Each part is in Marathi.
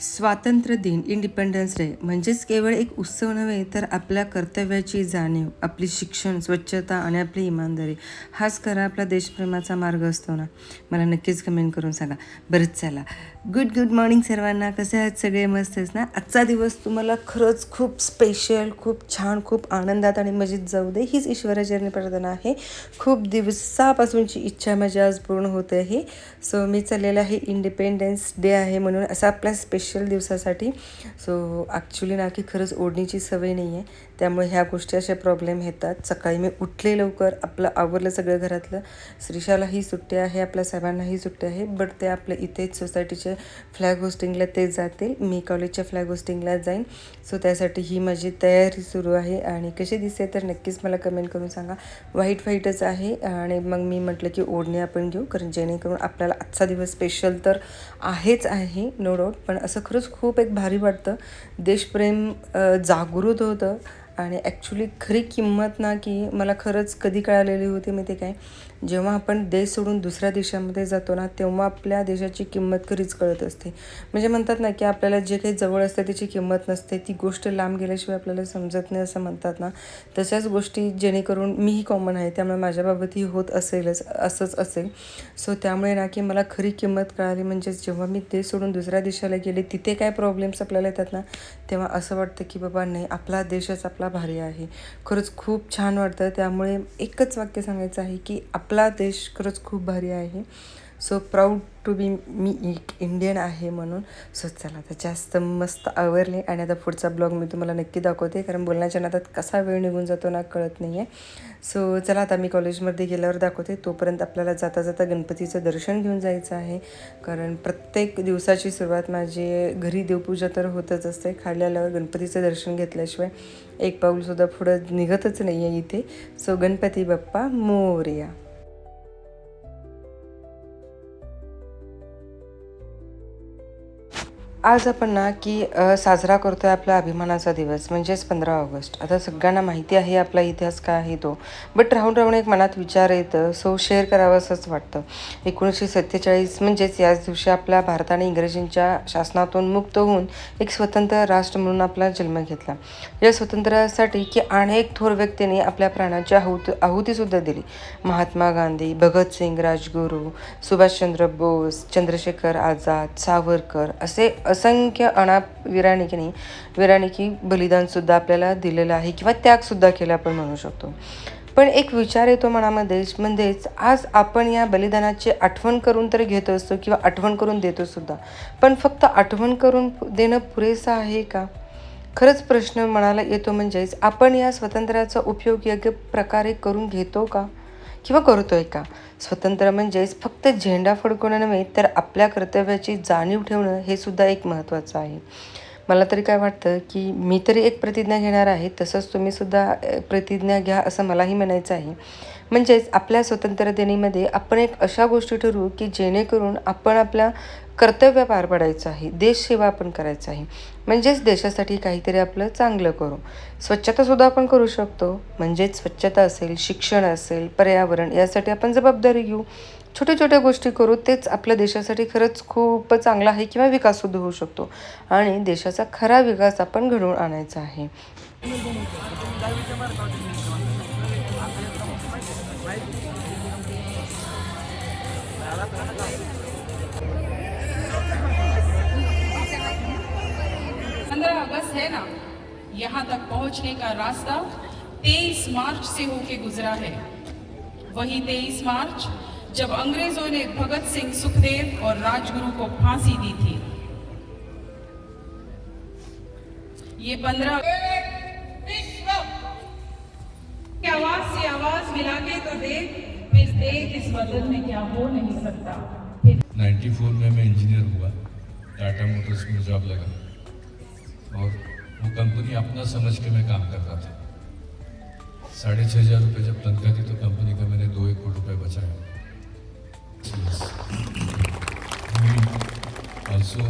स्वातंत्र्य दिन इंडिपेंडन्स डे म्हणजेच केवळ एक उत्सव नव्हे तर आपल्या कर्तव्याची जाणीव आपली शिक्षण स्वच्छता आणि आपली इमानदारी हाच खरा आपला देशप्रेमाचा मार्ग असतो ना? मला नक्कीच कमेंट करून सांगा. बरंच चला. गुड गुड मॉर्निंग सर्वांना. कसे आहात? सगळे मस्तच ना? आजचा दिवस तुम्हाला खरंच खूप स्पेशल खूप छान खूप आनंदात आणि मजेत जाऊ दे. हीच ईश्वराचरणी प्रार्थना आहे. खूप दिवसापासूनची इच्छा माझी आज पूर्ण होते आहे. सो मी चाललेलं आहे इंडिपेंडन्स डे आहे म्हणून असा आपल्या स्पेशल दिवसासाठी. सो ॲक्च्युली ना की खरंच ओढणीची सवय नाही आहे त्यामुळे ह्या गोष्टी अशा प्रॉब्लेम येतात. सकाळी मी उठले लवकर आपलं आवरलं सगळं घरातलं. श्रीशालाही सुट्टी आहे आपल्या साहेबांनाही सुट्टी आहे बट ते आपल्या इथेच सोसायटीच्या फ्लॅग होस्टिंगला ते जातील. मी कॉलेजच्या फ्लॅग होस्टिंगला जाईन. सो त्यासाठी ही माझी तयारी सुरू आहे. आणि कशी दिसते तर नक्कीच मला कमेंट करून सांगा. व्हाईट व्हाईटच आहे आणि मग मी म्हटलं की ओढणी आपण घेऊ कारण जेणेकरून आपल्याला आजचा दिवस स्पेशल तर आहेच आहे नो डाऊट पण असं खरंच खूप एक भारी वाटतं. देशप्रेम जागृत होतं. आणि ॲक्च्युली खरी किंमत ना की मला खरंच कधी कळालेली होती मी ते काय. जेव्हा आपण देश सोडून दुसऱ्या देशामध्ये जातो ना तेव्हा आपल्या देशाची किंमत खरीच कळत असते. म्हणजे म्हणतात ना की आपल्याला जे काही जवळ असतं त्याची किंमत नसते. ती गोष्ट लांब गेल्याशिवाय आपल्याला समजत नाही असं म्हणतात ना. तशाच गोष्टी जेणेकरून मीही कॉमन आहे त्यामुळे माझ्याबाबतही होत असेलच असंच असेल. सो त्यामुळे ना की मला खरी किंमत कळाली म्हणजेच जेव्हा मी देश सोडून दुसऱ्या देशाला गेले तिथे काय प्रॉब्लेम्स आपल्याला येतात ना तेव्हा असं वाटतं की बाबा नाही आपला देशच आपला भारी आहे. खरंच खूप छान वाटतं. त्यामुळे एकच वाक्य सांगायचं आहे की आपला आपला देश खरंच खूप भारी आहे. सो प्राऊड टू बी मी एक इंडियन आहे म्हणून. सो चला आता जास्त मस्त आवरले आणि आता पुढचा ब्लॉग मी तुम्हाला नक्की दाखवते. कारण बोलण्याच्या नादात कसा वेळ निघून जातो ना कळत नाही आहे सो चला आता मी कॉलेजमध्ये गेल्यावर दाखवते. तोपर्यंत आपल्याला जाता जाता गणपतीचं दर्शन घेऊन जायचं आहे. कारण प्रत्येक दिवसाची सुरुवात माझी घरी देवपूजा तर होतच असते. खाली आल्यावर गणपतीचं दर्शन घेतल्याशिवाय एक पाऊलसुद्धा पुढं निघतच नाही आहे इथे. सो गणपती बाप्पा मोरया. आज आपण ना की साजरा साजरा करतोय आपला अभिमानाचा दिवस म्हणजेच पंधरा ऑगस्ट. आता सगळ्यांना माहिती आहे आपला इतिहास काय आहे तो. बट राहून राहून एक मनात विचार येतं सो शेअर करावं असंच वाटतं. एकोणीसशे सत्तेचाळीस म्हणजेच याच दिवशी आपल्या भारताने इंग्रजींच्या शासनातून मुक्त होऊन एक स्वतंत्र राष्ट्र म्हणून आपला जन्म घेतला. या स्वतंत्रासाठी की अनेक थोर व्यक्तींनी आपल्या प्राणाची आहुत आहुतीसुद्धा दिली. महात्मा गांधी भगतसिंग राजगुरू सुभाषचंद्र बोस चंद्रशेखर आझाद सावरकर असे असंख्य अनाप विरानिकीने विरानिकी बलिदानसुद्धा आपल्याला दिलेलं आहे किंवा त्यागसुद्धा केला आपण म्हणू शकतो. पण एक विचार येतो मनामध्ये म्हणजेच आज आपण या बलिदानाची आठवण करून तर घेत असतो किंवा आठवण करून देतो सुद्धा. पण फक्त आठवण करून देणं पुरेसं आहे का? खरंच प्रश्न मनाला येतो म्हणजेच आपण या स्वातंत्र्याचा उपयोग योग्य प्रकारे करून घेतो का? किंवा करतोय का? स्वतंत्र म्हणजेच फक्त झेंडा फडकवणं नव्हे तर आपल्या कर्तव्याची जाणीव ठेवणं हे सुद्धा एक महत्त्वाचं आहे. मला तरी काय वाटतं की मी तरी एक प्रतिज्ञा घेणार आहे तसंच तुम्ही सुद्धा प्रतिज्ञा घ्या असं मलाही म्हणायचं आहे. म्हणजेच आपल्या स्वतंत्र देणीमध्ये आपण एक अशा गोष्टी ठरवू की जेणेकरून आपण आपल्या कर्तव्य पार पाडायचं आहे देशसेवा आपण करायचं आहे. म्हणजेच देशासाठी काहीतरी आपलं चांगलं करू. स्वच्छतासुद्धा आपण करू शकतो. म्हणजेच स्वच्छता असेल शिक्षण असेल पर्यावरण यासाठी आपण जबाबदारी घेऊ. छोट्या छोट्या गोष्टी करू तेच आपल्या देशासाठी खरंच खूप चांगलं आहे किंवा विकाससुद्धा होऊ शकतो. आणि देशाचा खरा विकास आपण घडवून आणायचा आहे. पंद्रह अगस्त है ना यहाँ तक पहुँचने का रास्ता तेईस मार्च से होके गुजरा है। वही तेईस मार्च जब अंग्रेज़ों ने भगत सिंह सुखदेव और राजगुरु को फांसी दी थी। ये पंद्रह आवाज़ से आवाज़ मिला के तो देख फिर देख इस वतन में क्या हो नहीं सकता। 94 में मैं इंजीनियर हुआ टाटा मोटर्स में जॉब लगा। और वो कंपनी अपना समझ के मैं काम कर रहा था। साढ़े छः हज़ार रुपये जब तनख्वाह थी तो कंपनी का मैंने दो एक करोड़ रुपये बचाया। Also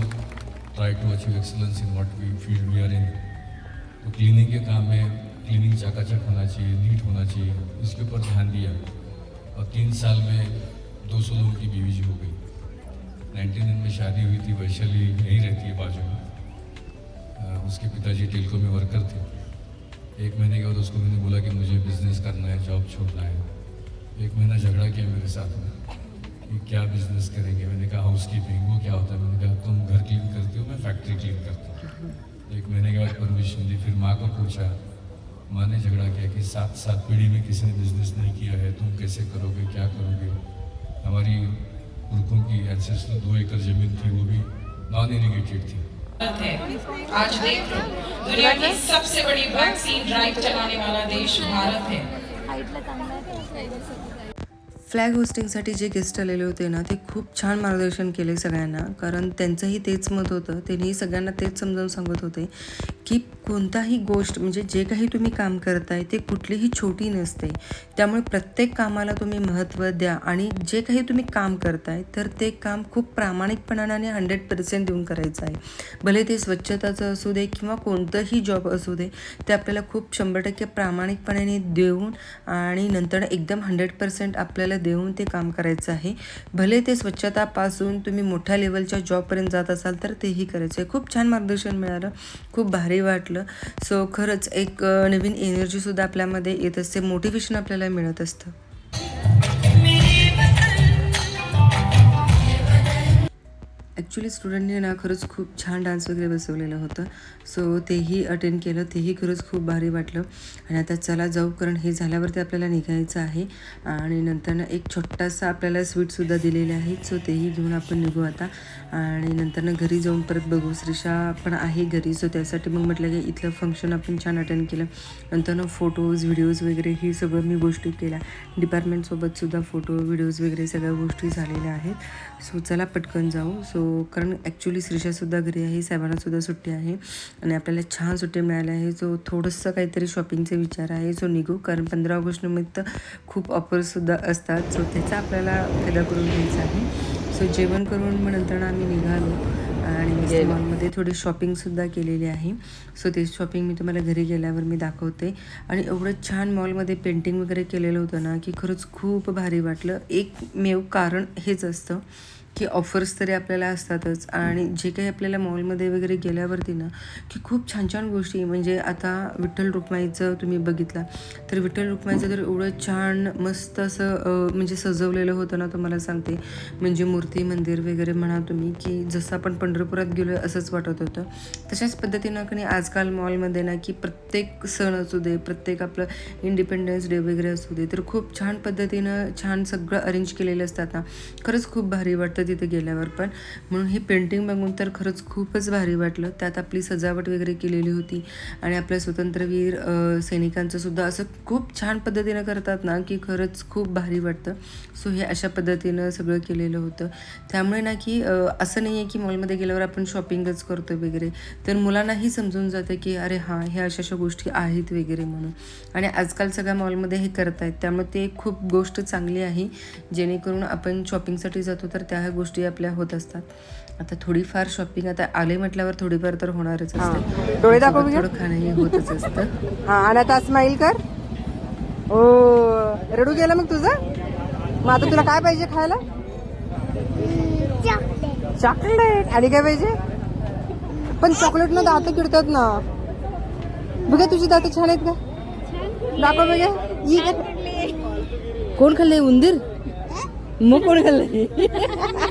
try to achieve excellence in what we field we are in तो क्लीनिंग के काम में क्लीनिंग चकाचक होना चाहिए नीट होना चाहिए इसके ऊपर ध्यान दिया। और तीन साल में 200 लोगों की बीवी जी हो गई। नाइन्टी नाइन में शादी हुई थी, वैशाली यहीं रहती है बाजू में। उसके पिताजी टेलको में वर्कर थे। एक महीने के बाद उसको मैंने बोला कि मुझे बिज़नेस करना है जॉब छोड़ना है। एक महीना झगड़ा किया मेरे साथ में कि क्या बिज़नेस करेंगे? मैंने कहा हाउस कीपिंग वो क्या होता है? मैंने कहा, तुम घर क्लीन करती हो, मैं फैक्ट्री क्लीन करता हूँ। एक महीने के बाद परमिशन दी, फिर माँ को पूछा, माँ ने झगड़ा किया कि सात सात पीढ़ी में किसी ने बिज़नेस नहीं किया है, तुम कैसे करोगे, क्या करोगे? हमारी पुरखों की एंसेस्टर दो एकड़ ज़मीन थी, वो भी नॉन इरीगेटेड थी। है। आज देख लो दुनिया की सबसे बड़ी वैक्सीन ड्राइव चलाने वाला देश भारत है। फ्लॅग होस्टिंगसाठी जे गेस्ट आलेले होते ना ते खूप छान मार्गदर्शन केले सगळ्यांना. कारण त्यांचंही तेच मत होतं. त्यांनी सगळ्यांना तेच समजावून सांगत होते की कोणताही गोष्ट म्हणजे जे काही तुम्ही काम करताय ते कुठलीही छोटी नसते. त्यामुळे प्रत्येक कामाला तुम्ही महत्त्व द्या आणि जे काही तुम्ही काम करताय तर ते काम खूप प्रामाणिकपणाने आणि हंड्रेड पर्सेंट देऊन करायचं आहे. भले ते स्वच्छताचं असू दे किंवा कोणतंही जॉब असू दे ते आपल्याला खूप शंभर टक्के प्रामाणिकपणाने देऊन आणि नंतर एकदम हंड्रेड पर्सेंट आपल्याला देऊन ते काम करायचं आहे. भले ते स्वच्छतापासून तुम्ही मोठ्या लेवलच्या जॉबपर्यंत जात असाल तर तेही करायचं आहे. खूप छान मार्गदर्शन मिळालं. खूप भारी वाटलं. सो खरंच एक नवीन एनर्जीसुद्धा आपल्यामध्ये येत असते. मोटिवेशन आपल्याला मिळत असतं. ॲक्च्युली स्टुडंटने ना खरंच खूप छान डान्स वगैरे बसवलेलं होतं. सो तेही अटेंड केलं. तेही खरंच खूप भारी वाटलं. आणि आता चला जाऊ कारण हे झाल्यावरती आपल्याला निघायचं आहे. आणि नंतर ना एक छोटासा आपल्याला स्वीटसुद्धा दिलेले आहे सो तेही घेऊन आपण निघू आता. आणि नंतर ना घरी जाऊन परत बघू. श्रीषा पण आहे घरी. सो त्यासाठी मग म्हटलं की इथलं फंक्शन आपण छान अटेंड केलं. नंतर ना फोटोज व्हिडिओज वगैरे ही सगळं मी गोष्टी केल्या. डिपार्टमेंटसोबतसुद्धा फोटो व्हिडिओज वगैरे सगळ्या गोष्टी झालेल्या आहेत. सो चला पटकन जाऊ. सो कारण ॲक्च्युली श्रीषासुद्धा घरी आहे साहेबांनासुद्धा सुट्टी आहे आणि आपल्याला छान सुट्टी मिळाली आहे. सो थोडंसं काहीतरी शॉपिंगचे विचार आहे. सो निघू कारण पंधरा ऑगस्ट निमित्त खूप ऑफर्ससुद्धा असतात. सो त्याचा आपल्याला फायदा करून घ्यायचा आहे. सो जेवण करून मग नंतर आम्ही निघालो आणि मॉलमध्ये थोडी शॉपिंगसुद्धा केलेली आहे. सो ते शॉपिंग मी तुम्हाला घरी गेल्यावर मी दाखवते. आणि एवढं छान मॉलमध्ये पेंटिंग वगैरे केलेलं होतं ना की खरंच खूप भारी वाटलं. एकमेव कारण हेच असतं. की ऑफर्स तरी आपल्याला असतातच. आणि जे काही आपल्याला मॉलमध्ये वगैरे गेल्यावरती ना की खूप छान छान गोष्टी. म्हणजे आता विठ्ठल रुक्माईचं तुम्ही बघितला. तर विठ्ठल रुक्माईचं तर एवढं छान मस्त असं म्हणजे सजवलेलं होतं ना तुम्हाला सांगते. म्हणजे मूर्ती मंदिर वगैरे म्हणा तुम्ही की जसं आपण पंढरपुरात गेलो असंच वाटत होतं. तशाच पद्धतीनं की नाही आजकाल मॉलमध्ये ना की प्रत्येक सण असू दे प्रत्येक आपलं इंडिपेंडन्स डे वगैरे असू दे तर खूप छान पद्धतीनं छान सगळं अरेंज केलेलं असतात ना खरंच खूप भारी वाटतं. तिथे गेल्यावर पण. म्हणून हे पेंटिंग बघून तर खरंच खूपच भारी वाटलं. त्यात आपली सजावट वगैरे केलेली होती. आणि आपल्या स्वतंत्रवीर सैनिकांचं सुद्धा असं खूप छान पद्धतीनं करतात ना की खरंच खूप भारी वाटतं. सो हे अशा पद्धतीनं सगळं केलेलं होतं. त्यामुळे ना की असं नाही आहे की मॉलमध्ये गेल्यावर आपण शॉपिंगच करतो वगैरे. तर मुलांनाही समजून जातं की अरे हां ह्या अशा अशा गोष्टी आहेत वगैरे म्हणून. आणि आजकाल सगळ्या मॉलमध्ये हे करत आहेत त्यामुळे ते खूप गोष्ट चांगली आहे. जेणेकरून आपण शॉपिंगसाठी जातो तर त्या गोष्टी आपल्या होत असतात. आता थोडीफार शॉपिंग आता आले म्हटल्यावर थोडीफार तर होणारच असते. डोळे दाखव. थोडं खाणंही होतच असतं. हा आणि आता स्माईल कर. ओ रडू गेलं मग तुझं? मग आता तुला काय पाहिजे खायला? चॉकलेट. आणि काय पाहिजे? पण चॉकलेट ना दात किडतात ना. बघा तुझी दात छान आहेत का? दाखव बघा. कोण खाल्लंय? उंदीर? मग कोण खाल्लंय?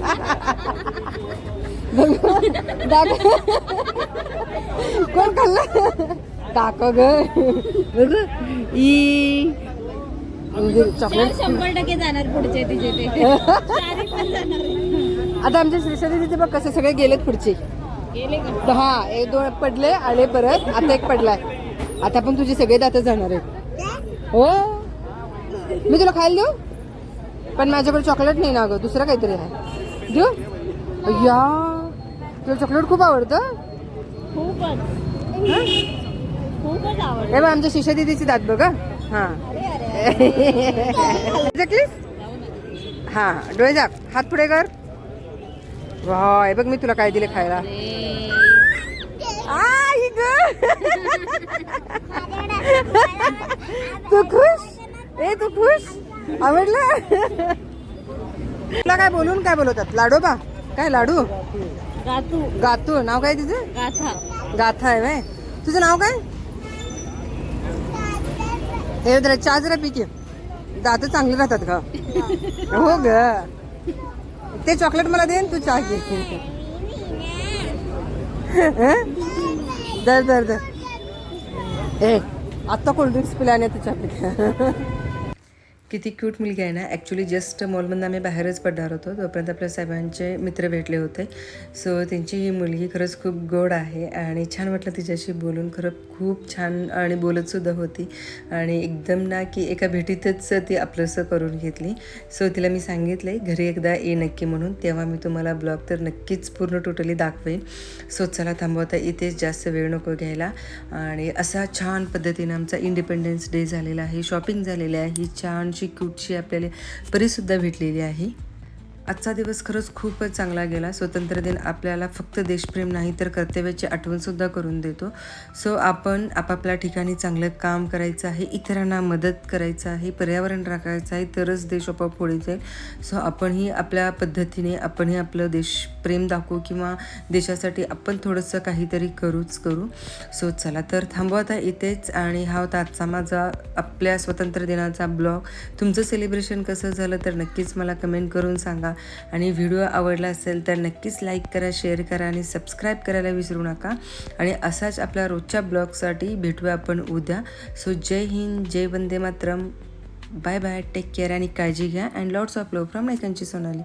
कोण खाल्लं? दाखव ग. ई. चॉकलेट शंभर टक्के जाणार पुढचे तिचे ते. आता आमच्या श्रीशा तिथे बघ कसे सगळे गेलेत पुढचे. हा एक दोन पडले आले परत आता एक पडलाय. आता पण तुझे सगळे दात जाणार आहेत. हो? मी तुला खायला देऊ? पण माझ्याकडे चॉकलेट नाही ना ग दुसरं काहीतरी आहे. देऊ या तुला चॉकलेट खूप आवडतं? खूपच. खूपच आवड हे बघ आमच्या शिशा दिदीची दात बघ हं. जकलीस हा डोळे झाक. हात पुढे कर. हे बघ मी तुला काय दिले खायला. आई ग! तू खुश? ए तू खुश? आवडलं? तुला काय बोलून काय बोलवतात? लाडोबा काय लाडू? गातू. गातू. नाव काय तिचं? गाथा. गाथा आहे व्हय. तुझं नाव काय? हे जरा चहा जरा पी की. दात चांगले राहतात का हो ग. ते चॉकलेट मला दे तू चहा घे? दर दर दर. ए आत्ता कोल्ड्रिंक्स पिल्याने तू चहा पी. किती क्यूट मुलगी आहे ना. ॲक्च्युली जस्ट मॉलमधून आम्ही बाहेरच पडणार होतो. तोपर्यंत आपल्या साहेबांचे मित्र भेटले होते. सो त्यांची ही मुलगी खरंच खूप गोड आहे आणि छान वाटलं तिच्याशी बोलून. खरं खूप छान आणि बोलतसुद्धा होती. आणि एकदम ना की एका भेटीतच ती आपलंसं करून घेतली. सो तिला मी सांगितलं आहे घरी एकदा ये नक्की म्हणून. तेव्हा मी तुम्हाला ब्लॉग तर नक्कीच पूर्ण टोटली दाखवेन. सो चला थांबवता इथेच जास्त वेळ नको घ्यायला. आणि असा छान पद्धतीनं आमचा इंडिपेंडन्स डे झालेला आहे. शॉपिंग झालेली आहे. ही छानशी क्यूटशी आपल्याला परीसुद्धा भेटलेली आहे. आजचा दिवस खरंच खूपच चांगला गेला. स्वतंत्र दिन आपल्याला फक्त देशप्रेम नाही तर कर्तव्याची आठवणसुद्धा करून देतो. सो आपण आपापल्या ठिकाणी चांगलं काम करायचं आहे इतरांना मदत करायचं आहे पर्यावरण राखायचं आहे तरच देश आपोआप पुढे जाईल. सो आपणही आपल्या पद्धतीने आपणही आपलं देशप्रेम दाखवू किंवा देशासाठी आपण थोडंसं काहीतरी करूच करू. सो चला तर थांबवता आता इथेच आणि हा होता आजचा माझा आपल्या स्वातंत्र्य दिनाचा ब्लॉग. तुमचं सेलिब्रेशन कसं झालं तर नक्कीच मला कमेंट करून सांगा. आणि व्हिडिओ आवडला असेल तर नक्कीच लाईक करा शेअर करा आणि सबस्क्राईब करायला विसरू नका. आणि असाच आपल्या रोजच्या ब्लॉगसाठी भेटूया आपण उद्या. So Jai Hind Jai Vande Mataram. Bye bye take care आणि काळजी घ्या. And lots of love from नायकांची Sonali